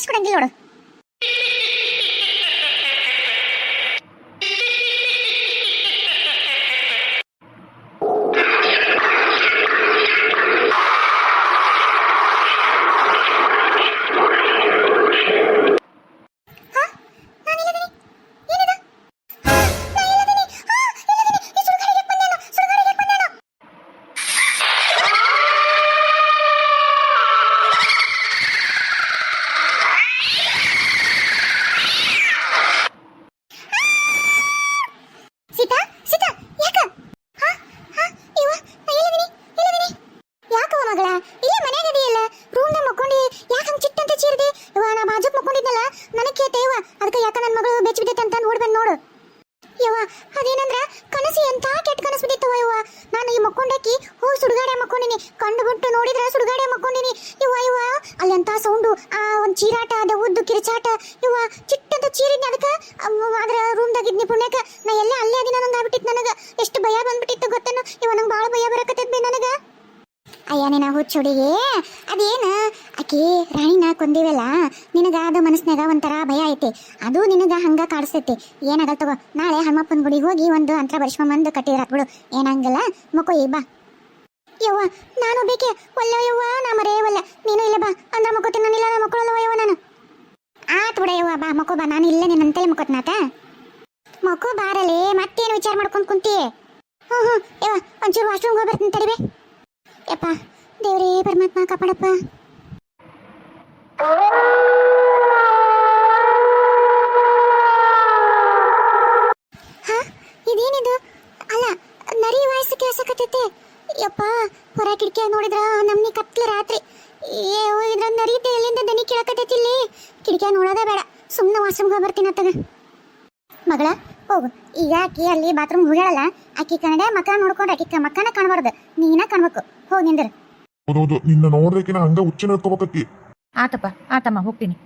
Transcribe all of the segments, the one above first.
ಮಾಡಿಸ್ಕೊಡಂಗಿಲ್ಲ ನೋಡು ಹಾ? ನಾನಿಲ್ಲಿದ್ದೀನಿ. ಏನಿದು? ಹಾ, ನಾ ಇಲ್ಲಿದ್ದೀನಿ. ಹಾ, ಇಲ್ಲಿದ್ದೀನಿ. ಈ ಸುಡುಗಾಡಿಗೆ ಬಂದೇನು? ಸುಡುಗಾಡಿಗೆ ಬಂದೇನು? ಸೀತಾ ಸೀತಾ ಯಾಕ ಹಾ ಹಾ ಇವ ನಾ ಎಲ್ಲಿದ್ದೀನಿ ಎಲ್ಲಿದ್ದೀನಿ ಯಾಕವ ಮಗಳ ಇಲ್ಲೇ ಮನ್ಯಾಗ ಇದೆಯಲ್ಲ ರೂಮ್ನಾಗ ಮಕ್ಕೊಂಡಿ ಯಾಕ ಹಂಗ ಚಿಟ್ಟಂತ ಚೀರ್ದೆ ಇವ ನಾ ಬಾಜುಕ್ ಮಕ್ಕೊಂಡಿದ್ನಲ್ಲ ನನಗೆ ಕೇತೆ ಇವ ಅದಕ್ಕೆ ಯಾಕ ನನ್ನ ಮಗಳು ಬೆಚ್ಚ ಬಿದ್ದೈತೆ ಅಂತ ನೋಡಿ ಬಂದು ನೋಡು ಯವ್ವ ಅದೇನಂದ್ರ ಕನಸು ಎಂತ ಕೆಟ್ಟ ಕನಸು ಬಿದ್ದಿತ್ತವ ಇವ ನಾನು ಈ ಹೋ ಸುಡುಗಾಡೆ ಮಕ್ಕೊಂಡಿನಿ. ಕಂಡು ಬಿಟ್ಟು ನೋಡಿದ್ರೆ ಸುಡುಗಾಡೆ ಮಕ್ಕೊಂಡಿನಿ. ಇವ ಇವ ಅಲ್ಲಿ ಅಂತ ಸೌಂಡು. ಆ, ಒಂದು ಚೀರಾಟ, ಅದ ಉದ್ದು ಕಿರಿಚಾಟ. ಇವ ಚಿಟ್ಟಂತ ಚೀರಿದ್ನಿ ಅದಕ್ಕೆ ಅದ್ರ ರೂಮ್ದಾಗಿದ್ನಿ ಪುಣ್ಯಕ ನಾ ಎಲ್ಲ ಅಲ್ಲೇ ಅದಿನ ನಂಗೆ ಆಗ್ಬಿಟ್ಟಿತ್ತು ನನಗೆ. ಎಷ್ಟು ಭಯ ಬಂದ್ಬಿಟ್ಟಿತ್ತು ಗೊತ್ತೇನು? ಇವ ನಂಗೆ ಭಾಳ ಭಯ ಬರಕತ್ತೈತಿ ನನಗ. ಅಯ್ಯ ನಿನ್ನ ಹುಚ್ಚುಡಿಗೆ. ಅದೇನ? ಆಕಿ ರಾಣಿನ ಕೊಂದಿವಲ್ಲ? ನಿನಗ ಅದು ಮನಸ್ನಾಗ ಒಂಥರ ಭಯ ಐತಿ. ಅದು ನಿನಗ ಹಂಗ ಕಾಡಿಸ್ತೈತಿ. ಏನಾಗಲ್ ತಗೋ, ನಾಳೆ ಹನುಮಪ್ಪನ ಗುಡಿಗೆ ಹೋಗಿ ಒಂದು ಅಂತ್ರ ಬರ್ಸ್ಕೊಂಬಂದು ಕಟ್ಟಿದ್ರ ಬಿಡು. ಏನಂಗಲ್ಲ? ಮಕ್ಕೋ ಈ ಬಾ. ಯವ್ವ, ನಾನು ಬೇಕೆ? ಒಲ್ಲ ಯವ್ವ, ನಾ ಮರೇ ಒಲ್ಲ ನೀನು ಇಲ್ಲ ಬಾ. ಅಂದ್ರ ಮಕ್ಕೋತೀನಿ ನಾನು ಇಲ್ಲ ನಾ ಮಕ್ಕಳಲ್ಲ ಯವ್ವ ನಾನು? ಆತ್ ಬಿಡ ಯವ್ವ, ಬಾ, ಮಕ್ಕೋ, ಬಾ. ನಾನು ಇಲ್ಲ ನಿನ್ನಂತಲೇ ಮಕ್ಕೋತ್ನಾತ ಮಕ್ಕೋ ಬಾರಲಿ, ಮತ್ತೇನು ವಿಚಾರ ಮಾಡ್ಕೊಂಡ್ ಕುಂತಿ? ಹ್ಞೂ ಹ್ಞೂ ಯವ್ವ, ಒಂಚೂರು ವಾಶ್ರೂಮ್ಗೆ ಹೋಗಿ ಬರ್ತೀನಿ ತಡಿಬೇ ಯಪ್ಪ, ದೇವರೇ, ಪರಮಾತ್ಮ ಕಾಪಾಡಪ್ಪ ಹಾ ಇದೇನಿದು ಅಲ್ಲ ನರಿ ವಾಯ್ಸ್ ಕೇಳ್ಸಕತ್ತೈತೆ ಯಪ್ಪ ಹೊರ ಕಿಟಕಿ ನೋಡಿದ್ರ ನಮ್ನಿ ಕತ್ಲ ರಾತ್ರಿ. ಏ ಇದ್ರ ನರಿ ಎಲ್ಲಿಂದ ದನಿ ಕೇಳಕತ್ತೈತಿ ಇಲ್ಲಿ ಕಿಟಕಿ ನೋಡೋದೇ ಬೇಡ. ಸುಮ್ಮನೆ ವಾಶ್ರೂಮ್ಗೆ ಬರ್ತೀನಿ ಅತ್ತಗ. ಮಗಳ ಹೋಗು. ಈಗ ಆಕಿ ಅಲ್ಲಿ ಬಾತ್ರೂಮ್ ಹೋಗ್ಯಾಳಲ್ಲ ಆಕಿ ಕನ್ನಡ ಮಕ್ಕ ನೋಡ್ಕೊಂಡು ಆಕಿ ಮಕ್ಕಾನ ಕಾಣಬಾರ್ದು. ನೀನ ಕಾಣ್ಬೇಕು. ಹೋಗಿ ನಿಂದ್ರ. ಹೌದೌದು ನಿನ್ನ ನೋಡ್ರಿಕಿನ ಹಂಗ ಹುಚ್ಚ ನಡ್ಕೋಬೇಕಿ ಆತಪ್ಪ ಆತಮ್ಮ ಹೋಗ್ತೀನಿ.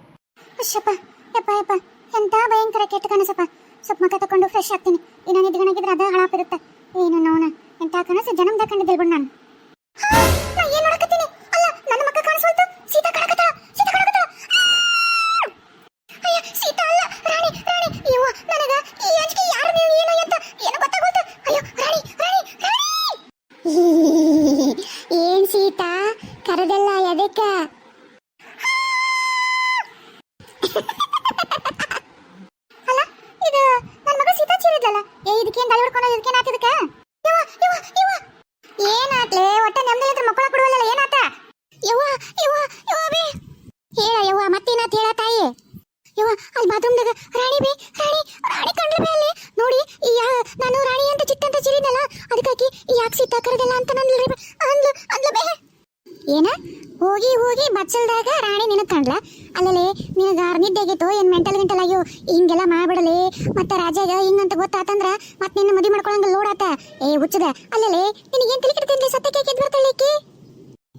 ಅಶ್ಯಪ್ಪ ಯಪ್ಪ ಯಪ್ಪ. ಎಂತ ಭಯಂಕರ ಕೆಟ್ಟ ಕನಸಪ್ಪ. ಸ್ವಲ್ಪ ಮಕ್ಕ ತಕೊಂಡು ಫ್ರೆಶ್ ಆಗ್ತೀನಿ. ಇನ್ನ ನಿದ್ಗಣಗಿದ್ರೆ ಅದ ಹಳಾಪಿರುತ್ತೆ ಏನು ನೋಣ ಎಂತ ಕನಸು ಜನ್ಮದ ಕಂಡಿದ್ದೆ ಬಿಡು ಏನ್ ನೋಡಕತ್ತೀನಿ? ಅಲ್ಲ, ನನ್ನ ಮಕ್ಕ ಸೀತಾ ಕಾಣಕತ್ತಾಳ? ಸೀತಾ ಅಯ್ಯ, ಸೀತಾ ಅಲ್ಲ, ರಾಣಿ ರಾಣಿ. ಈ ಯಾರು ಏನು ಅಂತ ಏನು ಗೊತ್ತಾಗೋಲ್ತು. ಅಯ್ಯೋ, ರಾಣಿ ರಾಣಿ ರಾಣಿ. ಏನ್ ಸೀತಾ? ಕರೆದಲ್ಲ ಎದಕ್ಕ? ಯವ್ವ ಯವ್ವ ಯವ್ವ ಬೇ. ಹೇಳ ಯವ್ವ, ಮತ್ತೇನಾತ್ ಹೇಳ ತಾಯಿ? ಯವ್ವ, ಅಲ್ಲಿ ಬಾತ್ರೂಮ್ದಾಗ ರಾಣಿ ಬಿ, ರಾಣಿ ರಾಣಿ ಕಂಡ್ಲ ಬೇ ಅಲ್ಲಿ. ನೋಡಿ, ಈ ಯಾ- ನಾನು ರಾಣಿ ಅಂತ ಚಿಕ್ಕಂತ ಚಿರಿದಲ್ಲ ಅದಕ್ಕಾಗಿ ಯಾಕೆ ಕರೆದಲ್ಲ ಅಂತ ನನ್ನ ಅಂದ್ಲು ಅಂದ್ಲು ಬೇ. ಏನ? ಹೋಗಿ ಹೋಗಿ ಬಚ್ಚಲ್ದಾಗ ರಾಣಿ ನಿನಗೆ ಕಂಡ್ಲ? ಅಲ್ಲಲೇ, ನಿನಗ ನಿದ್ದೆಗಿತ್ತು ಏನ್ ಮೆಂಟಲ್ ಗಿಂಟಲ್ ಅಯ್ಯೋ ಹಿಂಗೆಲ್ಲ ಮಾಡ್ಬಿಡಲಿ. ಮತ್ತೆ ರಾಜಾಗ ಹಿಂಗಂತ ಗೊತ್ತಾತಂದ್ರ ಮತ್ತೆ ನಿನ್ನ ಮದುವೆ ಮಾಡ್ಕೊಳಂಗ ಲೋಡಾತ ಏ ಹುಚ್ಚದ, ಅಲ್ಲಲೇ, ನಿನಗೇನು ತಲೆ ಸತ್ಯಕ್ಕೆ ಕೆದ್ ಬರ್ತಳಿಕ್ಕಿ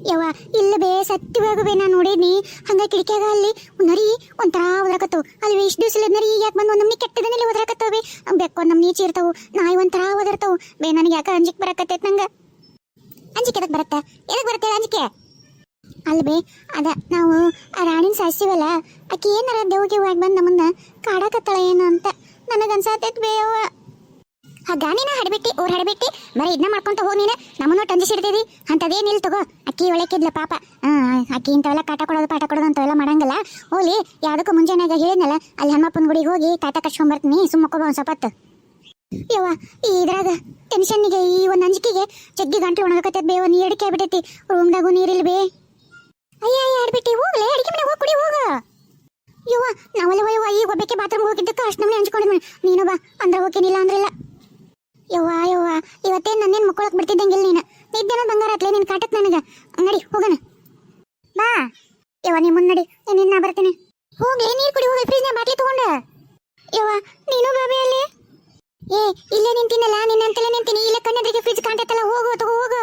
ಯವ್ವ, ಇಲ್ಲ ಬೇ ಸತ್ತಿ ಬೇ ನಾ ನೋಡೇನಿ ಹಂಗ ಕಿಟಕಿಯಾಗ ಅಲ್ಲಿ ನರಿ, ಒಂಥರ ಒದರಕತ್ತವು ಅಲ್ಲಿ ಇಷ್ಟು ದಿವಸ ನರಿ, ಯಾಕೆ ಬಂದು ನಮ್ನಿ ಕೆಟ್ಟದನ್ನೆಲ್ಲ ಒದರಕತ್ತವ ನಮ್ಮ ಬೆಕ್ಕು ಇರ್ತಾವು ನಮ್ನಿ ಚೀರ್ತಾವು, ನಾಯಿ ಒಂಥರ ಒದರ್ತವು. ಬೇ, ನನಗೆ ಯಾಕೆ ಅಂಜಿಕ್ ಬರಕತ್ತೈತೆ ನಂಗ? ಅಂಜಿಕೆ ಎದಕ್ಕೆ ಬರತ್ತ? ಎದಕ್ಕೆ ಬರುತ್ತೆ ಅಂಜಿಕೆ? ಅಲ್ಬೇ ಅದ ನಾವು ಆ ರಾಣಿನ ಸಾಯಿಸಿವಲ್ಲ ಆಕೆ ಏನಾರ ದೇವ್ಗೆ ಹೋಗಿ ಬಂದು ನಮ್ಮನ್ನ ಕಾಡಕತ್ತಳ ಏನು ಅಂತ ನನಗನ್ಸಾತೈತ್ ಬೇವ ಆ ಗಾನಿನ ಹಡಬಿಟ್ಟಿ, ಊರ್ ಹಡಬಿಟ್ಟಿ ಬರೀ ಇದನ್ನ ಮಾಡ್ಕೊಂತ ಹೋಗಿ ನೀನು. ನಮ್ಮನ್ನು ಟಂಜಿಸಿಡ್ತೀವಿ ಅಂತದೇನು ಇಲ್ಲ ತಗೋ. ಅಕ್ಕಿ ಒಳಕಿದ್ಲ ಪಾಪ. ಆ, ಅಕ್ಕಿ ಇಂಥವೆಲ್ಲ ಕಾಟ ಕೊಡೋದು, ಪಾಠ ಕೊಡೋದು ಅಂತವೆಲ್ಲ ಮಾಡಂಗಿಲ್ಲ. ಹೋಲಿ ಯಾವ್ದಕ್ಕೂ ಮುಂಜಾನೆ ಹೇಳಿದ್ನಲ್ಲ, ಅಲ್ಲಿ ಹನುಮಪ್ಪನ ಗುಡಿಗೆ ಹೋಗಿ ಕಾಟ ಕಟ್ಸ್ಕೊಂಬರ್ತೀನಿ ಸುಮ್ಮಕ್ಕೋಬ ಒಂದು ಸ್ವಪತ್ತು ಯವ್ವ, ಈ ಇದ್ರಾಗ ಟೆನ್ಷನ್ನಿಗೆ ಈ ಒಂದು ಅಂಜಿಕೆಗೆ ಜಗ್ಗಿ ಗಂಟ್ಲು ಒಣಗಕತ್ತೈತ್ ಬೇವ ನೀ ಎಡಿಕೆ ಆಗ್ಬಿಟ್ಟೈತಿ ರೂಮ್ದಾಗೂ ನೀರಿಲ್ಲ ಬೇ. ಅಯ್ಯ ಅಯ್ಯ ಆಡ್ಬಿಟ್ಟಿ ಹೋಗ್ಲೇ ಅಡಿಗೆ ಮನೆ ಹೋಗಿ ಕುಡಿ, ಹೋಗ. ಯವ್ವ, ನಾವಲ್ಲ ಈಗ ಒಬ್ಬಕ್ಕೆ ಬಾತ್ರೂಮ್ ಹೋಗಿದ್ದಕ್ಕೆ ಅಷ್ಟು ನಮ್ಮನೆ ಹಂಚ್ಕೊಂಡಿದ್ವಿ ನೀನು ಬಾ ಅಂದ್ರೆ ಹೋಗೇನಿಲ್ಲ ಅಂದ್ರಿಲ್ಲ ಯವ್ವ ಯವ್ವ ಇವತ್ತೇನು ನನ್ನೇನು ಮಕ್ಕಳಕ್ಕೆ ಬಿಡ್ತಿದ್ದಂಗಿಲ್ಲ ನೀನು. ನಿದ್ದೆನ ಬಂಗಾರ ಆತ್ಲೆ ನೀನು ಕಾಟಕ್ ನನಗೆ. ನಡಿ ಹೋಗೋಣ. ಬಾ. ಯವ್ವ ನೀ ಮುನ್ನಡಿ ನೀನು ನಾ ಬರ್ತೀನಿ. ಹೋಗ್ಲಿ ನೀರು ಕುಡಿ, ಹೋಗಿ ಫ್ರಿಜ್ನ ಬಾಟ್ಲಿ ತಗೊಂಡ. ಯವ್ವ, ನೀನು ಬಾಬೆ ಅಲ್ಲಿ? ಏ, ಇಲ್ಲೇ ನಿಂತಿನಲ್ಲ ನಿನ್ನಂತಲೇ ನಿಂತೀನಿ. ಇಲ್ಲೇ ಕಣ್ಣೆದ್ರಿಗೆ ಫ್ರಿಜ್ ಕಾಣ್ತೈತಲ್ಲ, ಹೋಗು, ತಗೋ, ಹೋಗು.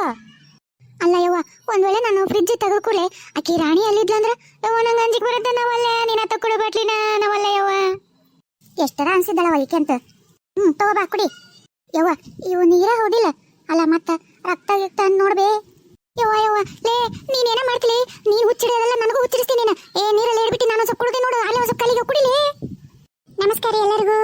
ಅಲ್ಲ, ಯವ್ವ, ಒಂದ್ ವೇಳೆ ನಾನು ಫ್ರಿಜ್ ತೆಗೆದುಕೊಳ್ಳೆ ಆಕಿ ರಾಣಿ ಅಲ್ಲಿದ್ಲಂದ್ರ ಯವ್ವ, ನಂಗೆ ಅಂಜಿಕ್ ಬರುತ್ತೆ ನಾವಲ್ಲೇ, ನೀನ ತಕ್ಕೊಡು ಬಾಟ್ಲಿನ, ನಾವಲ್ಲ, ಯವ್ವ. ಎಷ್ಟರ ಅನ್ಸಿದ್ದಳ ಒಲಿಕೆ ಅಂತ ಹ್ಮ್, ತಗೋ ಬಾ, ಕುಡಿ. ಯವ್ವ, ಇವು ನೀರ ಹೋದಿಲ್ಲ. ಅಲ್ಲ, ಮತ್ತ ರಕ್ತ ಗಿಕ್ತ ನೋಡ್ಬೇ ಯವ್ವ ಯವ್ವ, ಲೇ, ನೀನೇನ ಮಾಡ್ತಿಲಿ? ನೀನ್ ಹುಚ್ಚಿಡಿಯೋದಲ್ಲ, ನನಗೂ ಹುಚ್ಚಿಡಿಸ್ತೀನಿ ನೀನು ಏ ನೀರಲ್ಲಿ ಹೇಳ್ಬಿಟ್ಟು ನಾನು ಸ್ವಲ್ಪ ಕುಡಿದೆ ನೋಡು ಅಲ್ಲಿ ಒಂದ್ ಸ್ವಲ್ಪ ಕಲಿಗೆ ಕುಡಿಲಿ ನಮಸ್ಕಾರ ಎಲ್ಲರಿಗೂ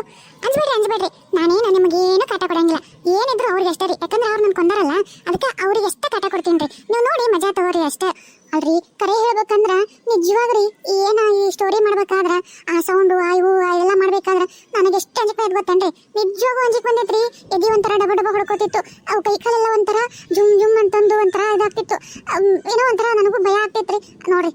ಅಂಜಬೇಡ್ರಿ ಅಂಜಬೇಡ್ರಿ ನಾನೇನು ನಿಮಗೇನು ಕಾಟ ಕೊಡಂಗಿಲ್ಲ ಏನಿದ್ರು ಅವ್ರಿಗೆ ಅಷ್ಟೇ ರೀ ಯಾಕಂದ್ರೆ ಅವ್ರು ನನ್ ಕೊಂದಾರಲ್ಲ ಅದಕ್ಕೆ ಅವ್ರಿಗೆ ಎಷ್ಟ ಕಾಟ ಕೊಡ್ತೀನಿ ರೀ. ನೀವು ನೋಡಿ ಮಜಾ ತಗೋರಿ ಅಷ್ಟೇ. ಅಲ್ರಿ, ಕರೆ ಹೇಳ್ಬೇಕಂದ್ರ ನಿಜವಾಗ್ರಿ ಏನ ಈ ಸ್ಟೋರಿ ಮಾಡ್ಬೇಕಾದ್ರ, ಆ ಸೌಂಡು ಆ ಇವು, ಆ ಎಲ್ಲ ಮಾಡ್ಬೇಕಾದ್ರ ನನಗೆ ಎಷ್ಟು ಅಂಜಿಕೆ ಆಯ್ತು ಗೊತ್ತೇನ್ರಿ? ನಿಜವಾಗೂ ಅಂಜಿಕೆ ಬಂದೈತ್ರಿ. ಎದಿ ಒಂಥರ ಡಬ ಡಬ ಹೊಡ್ಕೋತಿತ್ತು. ಅವು ಕೈ ಕಾಲೆಲ್ಲ ಒಂಥರ ಜುಮ್ ಜುಮ್ ಅಂತಂದು ಒಂಥರ ಇದಾಗ್ತಿತ್ತು. ಏನೋ ಒಂಥರ ನನಗೂ ಭಯ ಆಗ್ತೈತ್ರಿ. ನೋಡ್ರಿ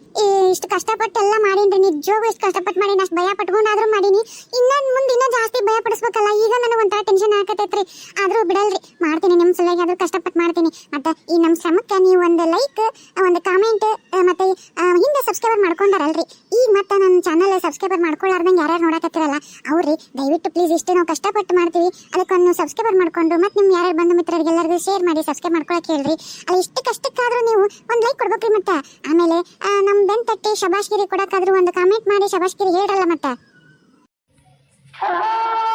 ಇಷ್ಟು ಕಷ್ಟಪಟ್ಟು ಎಲ್ಲ ಮಾಡೀನ್ರಿ. ನಿಜವಾಗೂ ಇಷ್ಟು ಕಷ್ಟಪಟ್ಟು ಮಾಡೀನಿ, ಅಷ್ಟು ಭಯ ಪಟ್ಕೊಂಡಾದ್ರೂ ಮಾಡೀನಿ. ಇನ್ನ ಮುಂದೆ ಇನ್ನೂ ಜಾಸ್ತಿ ಭಯ ಈಗ ನನಗೆ ಒಂಥರ ಟೆನ್ಷನ್ ಆಗತೈತ್ರಿ ಆದ್ರೂ ಬಿಡಲ್ರಿ, ಮಾಡ್ತೀನಿ ನಿಮ್ಮ ಸಲುವಾಗಿ, ಆದ್ರೂ ಕಷ್ಟಪಟ್ಟು ಮಾಡ್ತೀನಿ. ಮತ್ತೆ ಈ ನಮ್ಮ ಶ್ರಮಕ್ಕೆ ನೀವು ಒಂದು ಲೈಕ್ ಒಂದು ಕಾಮೆಂಟ್ ಮತ್ತೆ ಹಿಂದೆ ಸಬ್ಸ್ಕ್ರೈಬರ್ ಮಾಡ್ಕೊಂಡಾರಲ್ರಿ. ಈಗ ಮತ್ತೆ ನನ್ನ ಚಾನಲ್ ಸಬ್ಸ್ಕ್ರೈಬರ್ ಮಾಡ್ಕೊಳ್ಳಾರ್ದಂಗೆ ಯಾರ್ಯಾರು ನೋಡಕತ್ತಿರಲ್ಲ, ಅವ್ರಿ, ದಯವಿಟ್ಟು ಪ್ಲೀಸ್ ಇಷ್ಟು ನಾವು ಕಷ್ಟಪಟ್ಟು ಮಾಡ್ತೀವಿ. ಅದಕ್ಕೊಂದು ಸಬ್ಸ್ಕ್ರೈಬರ್ ಮಾಡ್ಕೊಂಡು, ಮತ್ತೆ ನಿಮ್ಮ ಯಾರ್ಯಾರು ಬಂಧು ಮಿತ್ರರಿಗೆ ಎಲ್ಲರಿಗೂ ಶೇರ್ ಮಾಡಿ ಸಬ್ಸ್ಕ್ರೈಬ್ ಮಾಡ್ಕೊಳಕ್ಕೆ ಹೇಳ್ರಿ. ಅಲ್ಲಿ ಇಷ್ಟು ಕಷ್ಟಕ್ಕಾದ್ರೂ ನೀವು ಒಂದು ಲೈಕ್ ಕೊಡ್ಬೇಕ್ರಿ ಮತ್ತೆ. ಆಮೇಲೆ ನಮ್ಮ ನಮ್ ಬೆನ್ ತಟ್ಟಿ ಶಬಾಷ್ಗಿರಿ ಕೊಡಕ್ಕಾದ್ರೂ ಒಂದು ಕಾಮೆಂಟ್ ಮಾಡಿ ಶಬಾಷ್ಗಿರಿ ಹೇಳ್ರಲ್ಲ ಮತ್ತೆ. Ah!